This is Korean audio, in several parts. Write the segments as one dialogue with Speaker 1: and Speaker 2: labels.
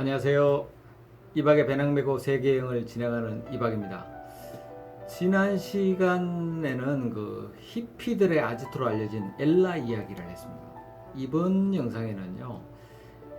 Speaker 1: 안녕하세요. 이박의 배낭 메고 세계 여행을 진행하는 이박입니다. 지난 시간에는 그 히피들의 아지트로 알려진 엘라 이야기를 했습니다. 이번 영상에는요.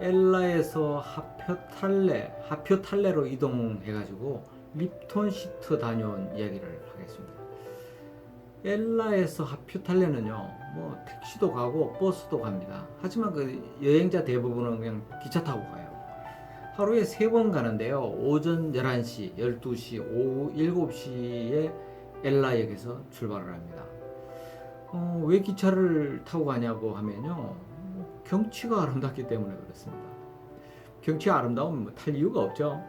Speaker 1: 엘라에서 하표 탈레, 하표 탈레로 이동해 가지고 립톤 시트 다녀온 이야기를 하겠습니다. 엘라에서 하표 탈레는요, 뭐 택시도 가고 버스도 갑니다. 하지만 그 여행자 대부분은 그냥 기차 타고 가요. 하루에 세 번 가는데요. 오전 11시, 12시, 오후 7시에 엘라역에서 출발을 합니다. 어, 왜 기차를 타고 가냐고 하면요. 뭐 경치가 아름답기 때문에 그렇습니다. 경치가 아름다우면 뭐 탈 이유가 없죠.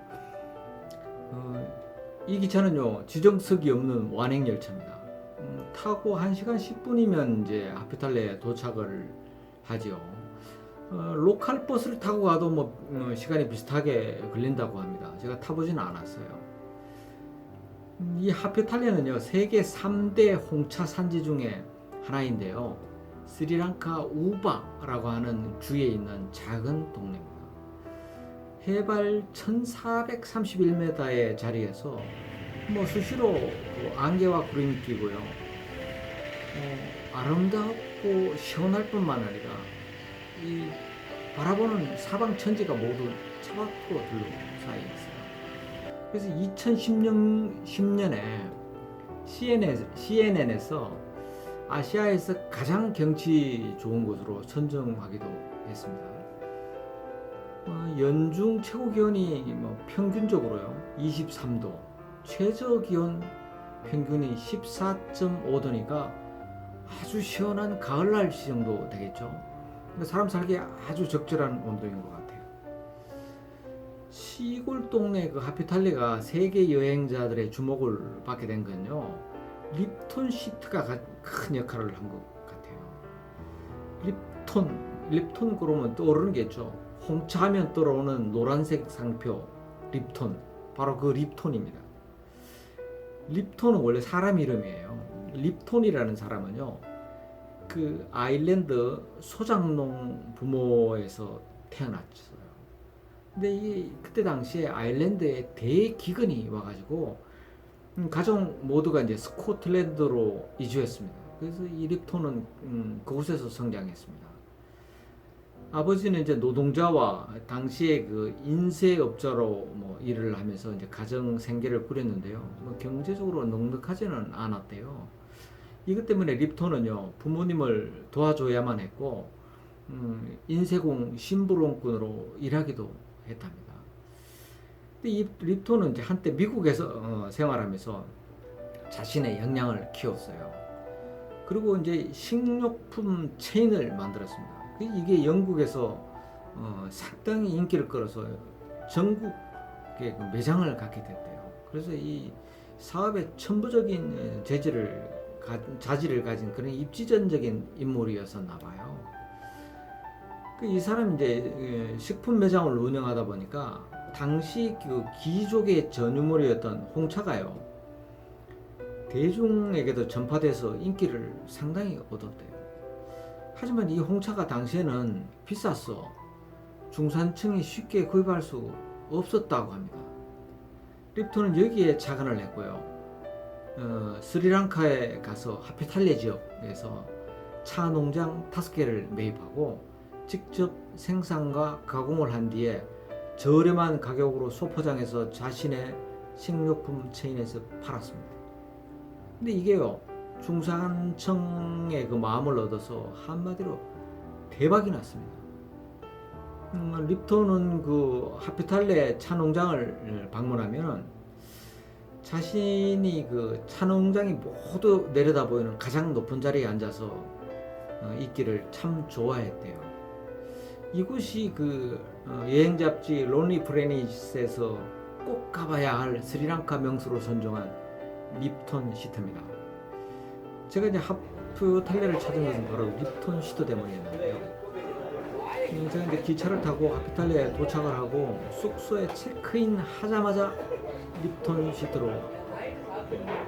Speaker 1: 어, 이 기차는요. 지정석이 없는 완행 열차입니다. 음, 타고 1시간 10분이면 이제 하피탈레에 도착을 하지요. 어, 로컬 버스를 타고 가도 뭐 어, 시간이 비슷하게 걸린다고 합니다. 제가 타보지는 않았어요. 음, 이 하피탈레는요 세계 3대 홍차 산지 중에 하나인데요. 스리랑카 우바라고 하는 주에 있는 작은 동네입니다. 해발 1431m의 자리에서 뭐 수시로 그 안개와 구름이 끼고요. 어, 아름답고 시원할 뿐만 아니라 이 바라보는 사방 천지가 모두 차박으로 둘러싸여 있어요. 그래서 2010년 10년에 CNN, CNN에서 아시아에서 가장 경치 좋은 곳으로 선정하기도 했습니다. 어, 연중 최고 기온이 뭐 평균적으로요 23도, 최저 기온 평균이 14.5도니까 아주 시원한 가을 날씨 정도 되겠죠. 사람 살기에 아주 적절한 온도인 것 같아요. 시골 동네 그 하피탈리가 세계 여행자들의 주목을 받게 된 건요. 립톤 시트가 가- 큰 역할을 한 것 같아요. 립톤, 립톤 그러면 떠오르는 게 있죠. 홍차 하면 떠오르는 노란색 상표 립톤, 바로 그 립톤입니다. 립톤은 원래 사람 이름이에요. 립톤이라는 사람은요. 그 아일랜드 소장농 부모에서 태어났어요. 근데 이 그때 당시에 아일랜드에 대기근이 와가지고 음, 가족 모두가 이제 스코틀랜드로 이주했습니다. 그래서 이 립톤은 음, 그곳에서 성장했습니다. 아버지는 이제 노동자와 당시에 그 인쇄업자로 뭐 일을 하면서 이제 가정 생계를 꾸렸는데요. 뭐 경제적으로 넉넉하지는 않았대요. 이것 때문에 립톤은요 부모님을 도와줘야만 했고 음, 인쇄공 심부름꾼으로 일하기도 했답니다. 근데 이 립톤은 이제 한때 미국에서 어, 생활하면서 자신의 역량을 키웠어요. 그리고 이제 식료품 체인을 만들었습니다. 그 이게 영국에서 어, 상당히 인기를 끌어서 전국에 그 매장을 갖게 됐대요. 그래서 이 사업에 천부적인 재질을 가, 자질을 가진 그런 입지전적인 인물이었었나 봐요. 그이 사람 이제 그 식품 매장을 운영하다 보니까 당시 그 귀족의 전유물이었던 홍차가요 대중에게도 전파돼서 인기를 상당히 얻었대요. 하지만 이 홍차가 당시에는 비쌌어 중산층이 쉽게 구입할 수 없었다고 합니다. 립톤은 여기에 자근을 했고요. 어, 스리랑카에 가서 하피탈레 지역에서 차 농장 다섯 개를 매입하고 직접 생산과 가공을 한 뒤에 저렴한 가격으로 소포장해서 자신의 식료품 체인에서 팔았습니다. 근데 이게요 중산층의 그 마음을 얻어서 한마디로 대박이 났습니다. 음, 립톤은 그 하피탈레 차 농장을 방문하면 자신이 그차 농장이 모두 내려다 보이는 가장 높은 자리에 앉아서 어, 있기를 참 좋아했대요. 이곳이 그 어, 여행 잡지 론리 프레니스에서 꼭 가봐야 할 스리랑카 명소로 선정한 립톤 시트입니다. 제가 이제 하프 탈레를 찾은 것은 바로 립톤 시트 때문이었는데요. 음, 제가 이제 기차를 타고 하피탈레에 도착을 하고 숙소에 체크인 하자마자 립톤 시트로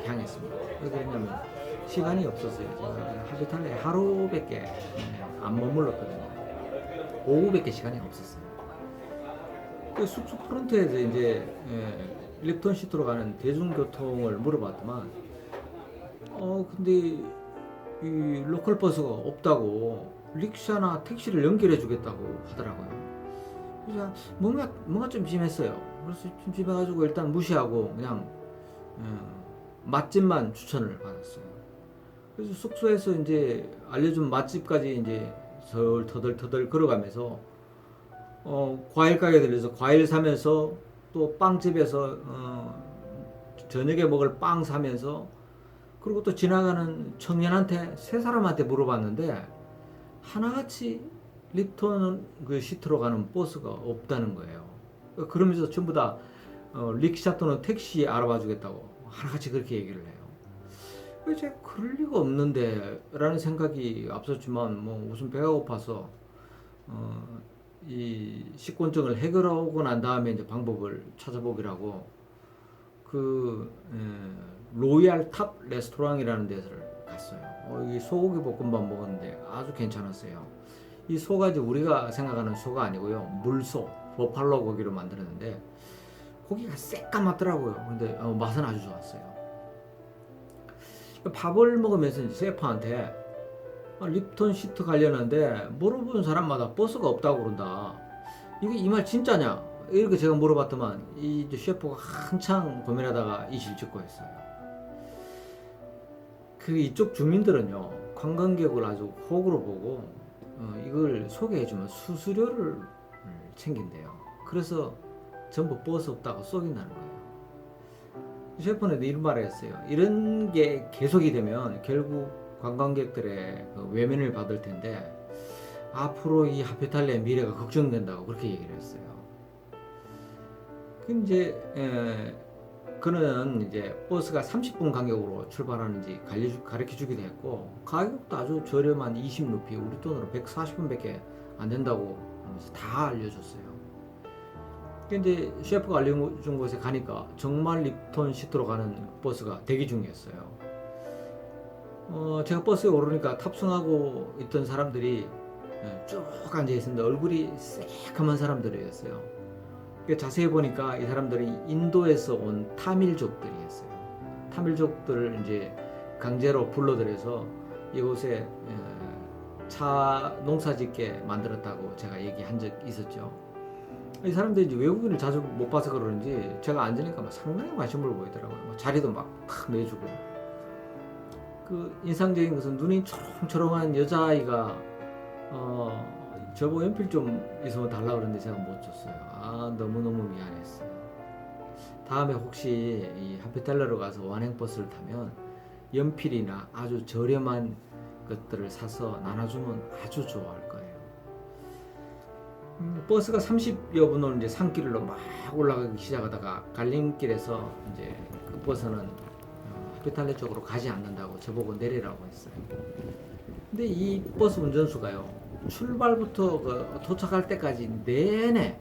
Speaker 1: 향했습니다. 왜 그랬냐면 시간이 없었어요. 제가 하피탈레에 하루밖에 안 머물렀거든요. 오후밖에 시간이 없었어요. 그 숙소 프런트에서 이제 예, 립턴 시트로 가는 대중교통을 물어봤더만 어 근데 이 로컬 버스가 없다고 릭샤나 택시를 연결해 주겠다고 하더라고요. 그래서 뭔가 뭔가 좀 심했어요. 그래서 좀 심해가지고 일단 무시하고 그냥 어, 맛집만 추천을 받았어요. 그래서 숙소에서 이제 알려준 맛집까지 이제 절 터덜터덜 걸어가면서 어, 과일 가게 들려서 과일 사면서 또 빵집에서 어, 저녁에 먹을 빵 사면서 그리고 또 지나가는 청년한테 세 사람한테 물어봤는데 하나같이 립톤 그 시트로 가는 버스가 없다는 거예요. 그러면서 전부 다 어, 릭샤 또는 택시 알아봐 주겠다고 하나같이 그렇게 얘기를 해요. 왜 제가 그럴 리가 없는데 라는 생각이 앞섰지만 뭐 무슨 배가 고파서 어, 이 식곤증을 해결하고 난 다음에 이제 방법을 찾아보기라고 그 에, 로얄 탑 레스토랑이라는 데를 갔어요. 어, 이 소고기 볶음밥 먹었는데 아주 괜찮았어요. 이 소가 이제 우리가 생각하는 소가 아니고요. 물소, 버팔로 고기로 만들었는데 고기가 새까맣더라고요. 근데 어, 맛은 아주 좋았어요. 밥을 먹으면서 셰프한테 아, 립톤 시트 관련한데 물어보는 사람마다 버스가 없다고 그런다. 이게 이 말 진짜냐? 이렇게 제가 물어봤더만 이 셰프가 한창 고민하다가 이실 짓고 했어요. 그 이쪽 주민들은요 관광객을 아주 호구로 보고 어, 이걸 소개해주면 수수료를 챙긴대요. 그래서 전부 버스 없다고 쏘긴다는 거예요. 셰프는 이런 말을 했어요. 이런 게 계속이 되면 결국 관광객들의 그 외면을 받을 텐데 앞으로 이 하피탈리의 미래가 걱정된다고 그렇게 얘기를 했어요. 그 이제 에, 그는 이제 버스가 30분 간격으로 출발하는지 가르쳐 주기도 했고 가격도 아주 저렴한 20루피 우리 돈으로 140원밖에 안 된다고 하면서 다 알려줬어요. 근데 셰프가 알려준 곳에 가니까 정말 립톤 시트로 가는 버스가 대기 중이었어요. 어, 제가 버스에 오르니까 탑승하고 있던 사람들이 예, 쭉 앉아 있었는데 얼굴이 새카만 사람들이었어요. 그 자세히 보니까 이 사람들이 인도에서 온 타밀족들이었어요. 타밀족들을 이제 강제로 불러들여서 이곳에 에, 차 농사짓게 만들었다고 제가 얘기한 적 있었죠. 이 사람들이 이제 외국인을 자주 못 봐서 그러는지 제가 앉으니까 막 상당히 관심을 보이더라고요. 뭐 자리도 막탁 내주고. 그 인상적인 것은 눈이 초롱초롱한 여자아이가 어 저보고 연필 좀 있으면 달라 그러는데 제가 못 줬어요. 아 너무너무 미안했어요. 다음에 혹시 이 하피탈러로 가서 완행 버스를 타면 연필이나 아주 저렴한 것들을 사서 나눠주면 아주 좋아할 거예요. 음, 버스가 30여 분을 이제 산길로 막 올라가기 시작하다가 갈림길에서 이제 그 버스는 어, 하피탈레 쪽으로 가지 않는다고 저보고 내리라고 했어요. 근데 이 버스 운전수가요 출발부터 그 도착할 때까지 내내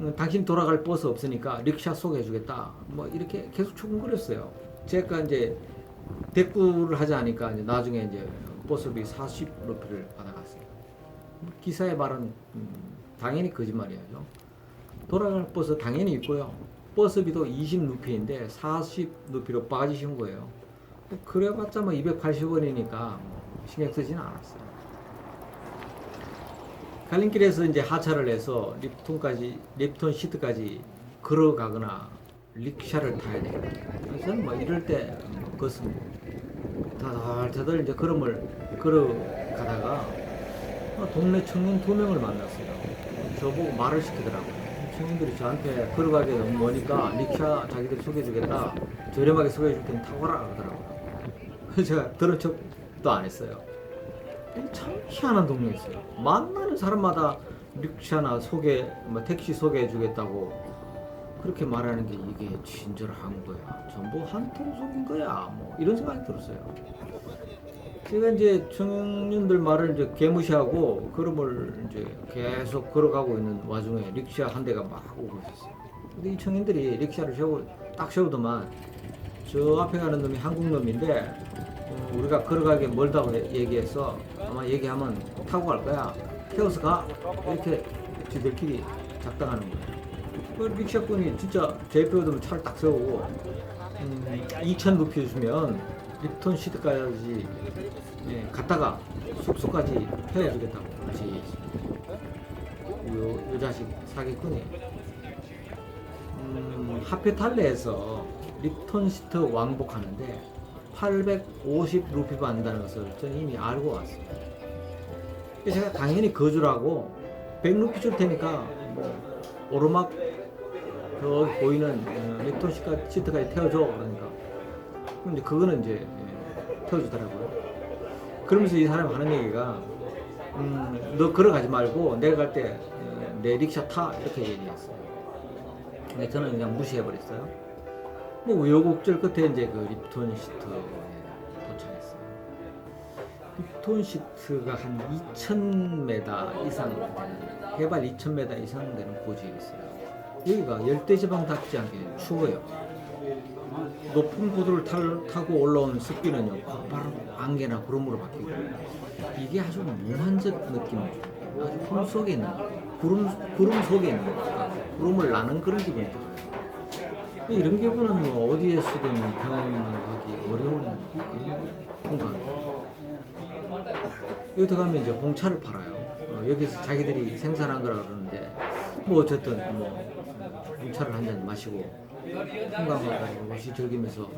Speaker 1: 어, 당신 돌아갈 버스 없으니까 릭샤 소개해주겠다 뭐 이렇게 계속 초근거렸어요. 제가 이제 대꾸를 하지 않으니까 이제 나중에 이제 버스비 40루피를 받아갔어요. 기사의 말은 음, 당연히 거짓말이야죠. 돌아갈 버스 당연히 있고요. 버스비도 20루피인데 40루피로 빠지신 거예요. 그래봤자 뭐 280원이니까 신경 쓰지는 않았어요. 갈림길에서 이제 하차를 해서 립톤까지 립톤 시트까지 걸어가거나 릭샤를 타야 돼요. 그래서 뭐 이럴 때 그것은 다들다들 이제 걸음을 걸어가다가 어, 동네 청년 두 명을 만났어요. 저보고 말을 시키더라고요. 청년들이 저한테 걸어가기 너무 머니까 릭샤 자기들 소개해주겠다. 저렴하게 소개해줄 테니 타고 라 그러더라고요. 그래서 제가 들은 척도 안 했어요. 참 희한한 동네였어요. 만나는 사람마다 릭샤나 소개, 뭐 택시 소개해주겠다고 그렇게 말하는 게 이게 친절한 거야. 전부 한통속인 거야. 뭐 이런 생각이 들었어요. 제가 이제 청년들 말을 이제 개무시하고 걸음을 이제 계속 걸어가고 있는 와중에 릭샤 한 대가 막 오고 있었어요. 근데 이 청년들이 릭샤를 세우, 딱 세우더만 저 앞에 가는 놈이 한국 놈인데 어, 우리가 걸어가기 멀다고 해- 얘기해서 아마 얘기하면 타고 갈 거야. 태워서 가. 이렇게 지들끼리 작당하는 거예요. 그 릭샤꾼이 진짜 얻으면 차를 딱 세우고 음, 2천 루피 주면 립톤 시드까지 예, 갔다가 숙소까지 태워주겠다고. 같이 요, 요 자식 사기꾼이. 음, 하페탈레에서 립톤 시트 왕복하는데 850 루피 받는다는 것을 저는 이미 알고 왔어요. 제가 당연히 거주라고 100 루피 줄 테니까 뭐 오르막 저 보이는 어, 립톤 시가- 시트까지 태워줘 그러니까 근데 그거는 이제 예, 태워주더라고요. 그러면서 이 사람이 하는 얘기가 음, 너 걸어가지 말고 내려갈 때 내 릭샤 타 이렇게 얘기했어요. 근데 저는 그냥 무시해버렸어요. 뭐 우여곡절 끝에 이제 그 립톤 시트에 도착했어요. 립톤 시트가 한 2,000m 이상 해발 2,000m 이상 되는 고지에 있어요. 여기가 열대지방 닿지 않게 추워요. 높은 고도를 탈- 타고 올라온 습기는요 바로 안개나 구름으로 바뀌고 이게 아주 몽환적 느낌이에요. 아주 구름 속에 있는 구름 구름 속에 있는 거. 구름을 나는 그런 기분이 들어요. 이런 기분은 뭐 어디에서든 경험하기 어려운 공간. 여기 들어가면 이제 홍차를 팔아요. 어, 여기서 자기들이 생산한 거라 그러는데 뭐 어쨌든 뭐홍 차를 한 잔 마시고 한강하고 멋이 즐기면서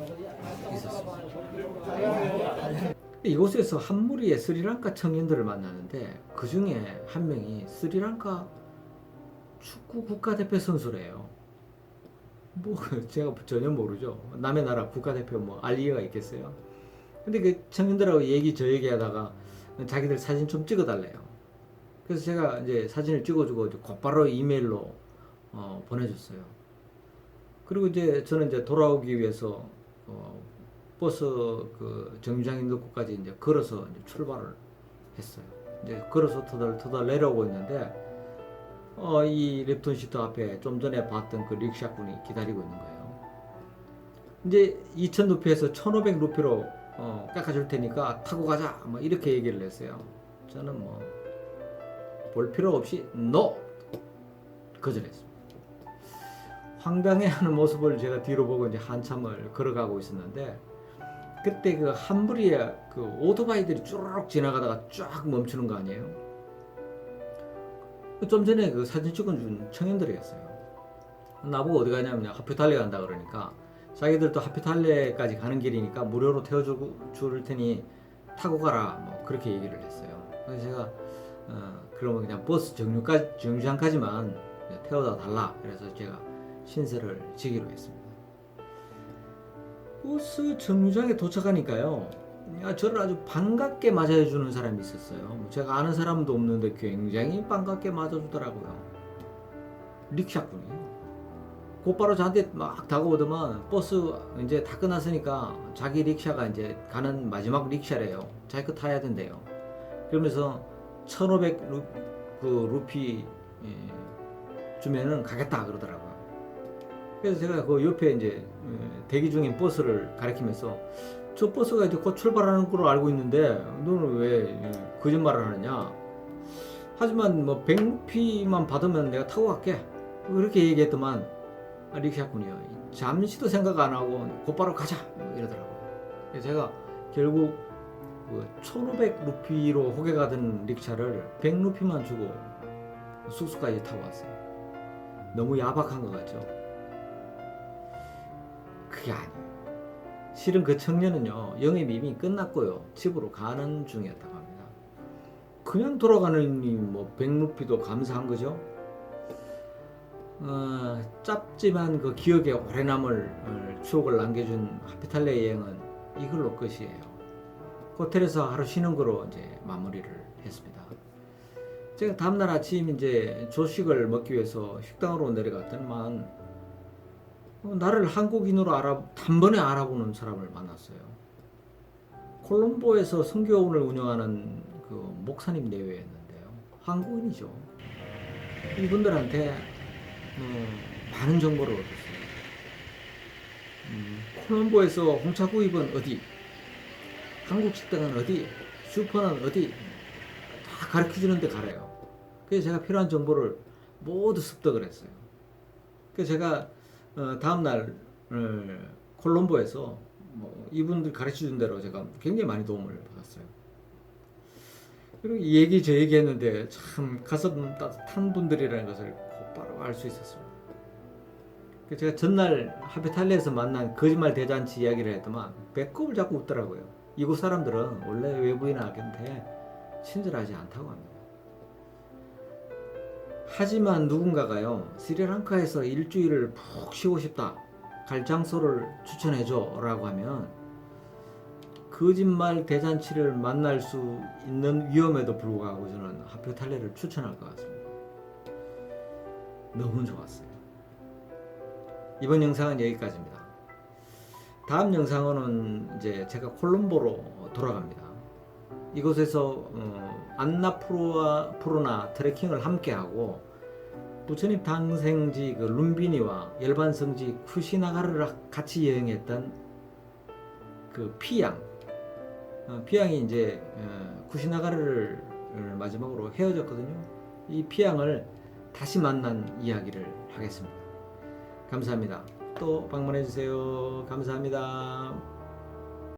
Speaker 1: 있었습니다. 이곳에서 한 무리의 스리랑카 청년들을 만나는데 그 중에 한 명이 스리랑카 축구 국가대표 선수래요. 뭐 제가 전혀 모르죠. 남의 나라 국가대표 뭐 알리가 있겠어요. 근데 그 청년들하고 얘기 저 얘기하다가 자기들 사진 좀 찍어달래요. 그래서 제가 이제 사진을 찍어주고 곧바로 이메일로 어, 보내줬어요. 그리고 이제 저는 이제 돌아오기 위해서 어, 버스 그 정류장에 있는 곳까지 이제 걸어서 이제 출발을 했어요. 이제 걸어서 터덜 터덜 내려오고 있는데 어, 이 랩톤 시트 앞에 좀 전에 봤던 그 릭샤군이 기다리고 있는 거예요. 이제 2,000 루피에서 1,500 루피로 어, 깎아줄 테니까 타고 가자. 뭐 이렇게 얘기를 했어요. 저는 뭐 볼 필요 없이 NO 거절했습니다. 황당해하는 모습을 제가 뒤로 보고 이제 한참을 걸어가고 있었는데 그때 그 한부리에 그 오토바이들이 쭈르륵 지나가다가 쫙 멈추는 거 아니에요? 좀 전에 그 사진 찍어준 청년들이었어요. 나보고 어디 가냐면 하피탈레 간다 그러니까 자기들도 하피탈레까지 가는 길이니까 무료로 태워주고 줄 테니 타고 가라 뭐 그렇게 얘기를 했어요. 그래서 제가 어, 그러면 그냥 버스 정류까지 정류장까지만 태워다 달라. 그래서 제가 신세를 지기로 했습니다. 버스 정류장에 도착하니까요. 야, 저를 아주 반갑게 맞아주는 사람이 있었어요. 뭐 제가 아는 사람도 없는데 굉장히 반갑게 맞아주더라고요. 릭샤군이. 곧바로 저한테 막 다가오더만 버스 이제 다 끝났으니까 자기 릭샤가 이제 가는 마지막 릭샤래요. 자기 거 타야 된대요. 그러면서 1500 루, 그 루피 예, 주면은 가겠다 그러더라고요. 그래서 제가 그 옆에 이제 예, 대기 중인 버스를 가리키면서 저 버스가 이제 곧 출발하는 걸로 알고 있는데 너는 왜 예, 거짓말을 하느냐? 하지만 뭐 100루피만 받으면 내가 타고 갈게. 그렇게 얘기했더만 아, 릭샤군이요. 잠시도 생각 안 하고 곧바로 가자 뭐 이러더라고요. 제가 결국 그 1500루피로 호객가 된 릭샤를 100루피만 주고 숙소까지 타고 왔어요. 너무 야박한 것 같죠? 그게 아니에요. 실은 그 청년은요, 영입 이미 끝났고요. 집으로 가는 중이었다고 합니다. 그냥 돌아가는 뭐 100루피도 감사한 거죠. 어, 짧지만 그 기억에 오래 남을 어, 추억을 남겨준 하피탈레 여행은 이걸로 끝이에요. 호텔에서 하루 쉬는 거로 이제 마무리를 했습니다. 제가 다음날 아침 이제 조식을 먹기 위해서 식당으로 내려갔더니만 어, 나를 한국인으로 알아 단번에 알아보는 사람을 만났어요. 콜롬보에서 선교원을 운영하는 그 목사님 내외였는데요. 한국인이죠. 이분들한테 어, 많은 정보를 얻었어요. 음, 콜롬보에서 홍차 구입은 어디? 한국 식당은 어디? 슈퍼는 어디? 다 가르쳐 주는데 가래요. 그래서 제가 필요한 정보를 모두 습득을 했어요. 그래서 제가 어, 다음 날 어, 콜롬보에서 뭐 이분들 가르쳐 준 대로 제가 굉장히 많이 도움을 받았어요. 그리고 이 얘기 저 얘기 했는데 참 가슴 따뜻한 분들이라는 것을 곧바로 알 수 있었습니다. 그래서 제가 전날 하피탈리에서 만난 거짓말 대잔치 이야기를 했더만 배꼽을 잡고 웃더라고요. 이곳 사람들은 원래 외부인한테 친절하지 않다고 합니다. 하지만 누군가가요 스리랑카에서 일주일을 푹 쉬고 싶다 갈 장소를 추천해줘 라고 하면 거짓말 대잔치를 만날 수 있는 위험에도 불구하고 저는 하피탈레를 추천할 것 같습니다. 너무 좋았어요. 이번 영상은 여기까지입니다. 다음 영상은 이제 제가 콜롬보로 돌아갑니다 이곳에서 어, 푸르나 트레킹을 함께 하고 부처님 당생지 그 룸비니와 열반성지 쿠시나가르를 같이 여행했던 그 피양 어, 피양이 이제 어, 쿠시나가르를 마지막으로 헤어졌거든요. 이 피양을 다시 만난 이야기를 하겠습니다. 감사합니다. 또 방문해 주세요. 감사합니다.